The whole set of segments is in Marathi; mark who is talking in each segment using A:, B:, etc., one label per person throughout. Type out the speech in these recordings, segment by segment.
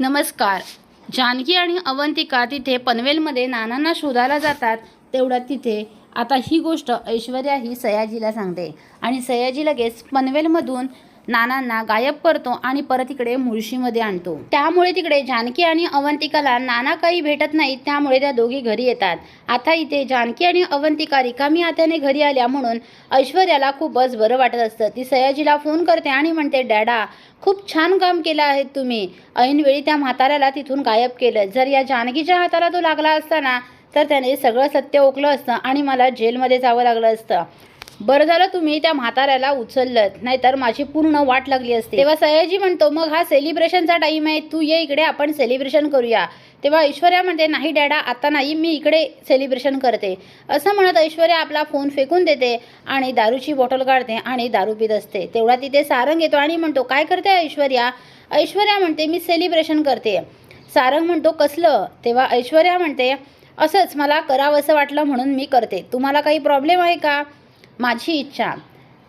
A: नमस्कार. जानकी आणि अवंतिका तिथे पनवेलमध्ये नानांना शोधायला जातात तेवढ्यात तिथे आता ही गोष्ट ऐश्वर्या ही सयाजीला सांगते. आणि सयाजी लगेच पनवेलमधून नानांना गायब करतो आणि परत इकडे मुळशीमध्ये आणतो. त्यामुळे तिकडे जानकी आणि अवंतिकाला नाना काही भेटत नाहीत त्यामुळे त्या दोघी घरी येतात. आता इथे जानकी आणि अवंतिका रिकामी हाताने घरी आल्या म्हणून ऐश्वर्याला खूपच बरं वाटत असतं. ती सयाजीला फोन करते आणि म्हणते डॅडा खूप छान काम केलं आहे तुम्ही. ऐनवेळी त्या म्हाताऱ्याला तिथून गायब केलं. जर या जानकीच्या हाताला तो लागला असता ना तर त्याने सगळं सत्य ओकलं असतं आणि मला जेलमध्ये जावं लागलं असतं. बरं झालं तुम्ही त्या म्हाताऱ्याला उचललं नाहीतर माझी पूर्ण वाट लागली असते. तेव्हा सयाजी म्हणतो मग हा सेलिब्रेशनचा टाईम आहे तू ये इकडे आपण सेलिब्रेशन करूया. तेव्हा ऐश्वर्या म्हणते नाही डॅडा आता नाही मी इकडे सेलिब्रेशन करते. असं म्हणत ऐश्वर्या आपला फोन फेकून देते आणि दारूची बॉटल काढते आणि दारू पित असते. तेवढा तिथे सारंग येतो आणि म्हणतो काय करते ऐश्वर्या? ऐश्वर्या म्हणते मी सेलिब्रेशन करते. सारंग म्हणतो कसलं? तेव्हा ऐश्वर्या म्हणते असंच मला करावंसं वाटलं म्हणून मी करते. तुम्हाला काही प्रॉब्लेम आहे का? माझी इच्छा.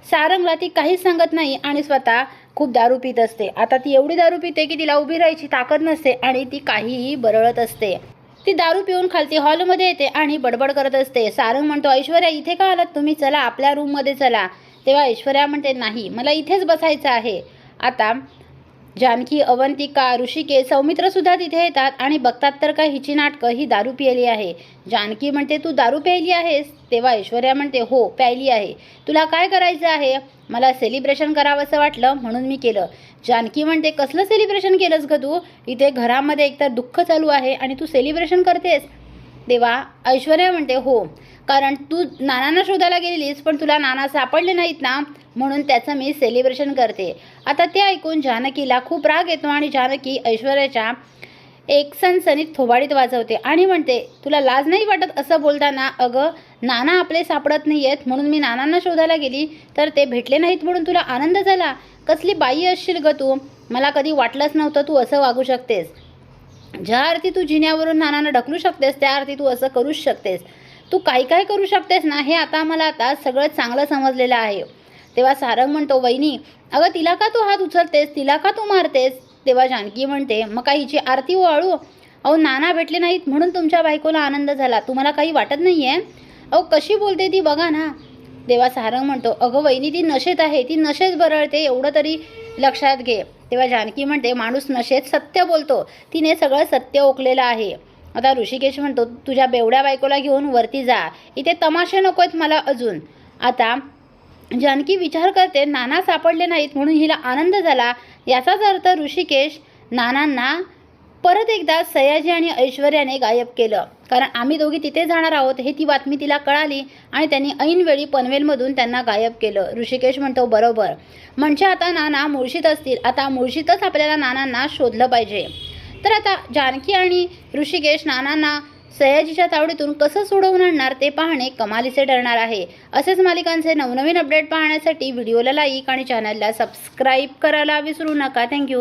A: सारंगला ती काहीच सांगत नाही आणि स्वतः खूप दारू पित असते. आता ती एवढी दारू पिते की तिला उभी राहायची ताकद नसते आणि ती काहीही बरळत असते. ती दारू पिऊन खालती हॉलमध्ये येते आणि बडबड करत असते. सारंग म्हणतो ऐश्वर्या इथे का आलात तुम्ही? चला आपल्या रूममध्ये चला. तेव्हा ऐश्वर्या म्हणते नाही मला इथेच बसायचं आहे. आता जानकी अवंतिका ऋषिकेश सौमित्रसुद्धा तिथे येतात आणि बघतात तर का हिची नाटकं ही दारू पियली आहे. जानकी म्हणते तू दारू प्यायली आहेस? तेव्हा ऐश्वर्या म्हणते हो प्यायली आहे. तुला काय करायचं आहे? मला सेलिब्रेशन करावंसं वाटलं म्हणून मी केलं. जानकी म्हणते कसलं सेलिब्रेशन केलंस ग तू? इथे घरामध्ये एकतर दुःख चालू आहे आणि तू सेलिब्रेशन करतेस. तेव्हा ऐश्वर्या म्हणते हो कारण तू नानांना शोधायला गेलेलीस पण तुला नाना सापडले नाहीत ना? म्हणून त्याचं मी सेलिब्रेशन करते. आता ते ऐकून जानकीला खूप राग येतो आणि जानकी ऐश्वर्याच्या एक सणसणीत थोबाडीत वाजवते आणि म्हणते तुला लाज नाही वाटत असं बोलताना? अगं नाना आपले सापडत नाही आहेत म्हणून मी नानांना शोधायला गेली तर ते भेटले नाहीत म्हणून तुला आनंद झाला? कसली बाई असशील ग तू? मला कधी वाटलंच नव्हतं तू असं वागू शकतेस. ज्या अर्थी तू जिन्यावरून नानांना ढकलू शकतेस त्या अर्थी तू असं करूच शकतेस. तू काय काय करू शकतेस ना हे आता मला आता सगळं चांगलं समजलेलं आहे. तेव्हा सारंग म्हणतो वहिनी अगं तिला का तू हात उचलतेस? तिला का तू मारतेस? तेव्हा जानकी म्हणते मग का हिची आरती वाळू अहो नाना भेटले नाहीत म्हणून तुमच्या बायकोला आनंद झाला. तुम्हाला काही वाटत नाही आहे अहो कशी बोलते ती बघा ना. तेव्हा सारंग म्हणतो अगं वहिनी ती नशेत आहे. ती नशेत बरळते. एवढं तरी लक्षात घे. तेव्हा जानकी म्हणते माणूस नशेत सत्य बोलतो. तिने सगळं सत्य ओकलेलं आहे. आता ऋषिकेश म्हणतो तुझ्या बेवड्या बायकोला घेऊन वरती जा. इथे तमाशे नको आहेत मला अजून. आता जानकी विचार करते नाना सापडले नाहीत म्हणून हिला आनंद झाला. याचाच अर्थ ऋषिकेश नानांना परत एकदा सयाजी आणि ऐश्वर्याने गायब केलं. कारण आम्ही दोघी तिथे जाणार आहोत हे ती बातमी तिला कळाली आणि त्यांनी ऐनवेळी पनवेलमधून त्यांना गायब केलं. ऋषिकेश म्हणतो बरोबर. म्हणजे आता नाना मुळशीत असतील. आता मुळशीतच आपल्याला नानांना शोधलं पाहिजे. तर आता जानकी आणि ऋषिकेश नानांना सयाजीच्या तावडीतून कसं सोडवून आणणार ते पाहणे कमालीचे ठरणार आहे. असेच मालिकांचे नवनवीन अपडेट पाहण्यासाठी व्हिडिओला लाईक आणि चॅनलला सबस्क्राईब करायला विसरू नका. थँक्यू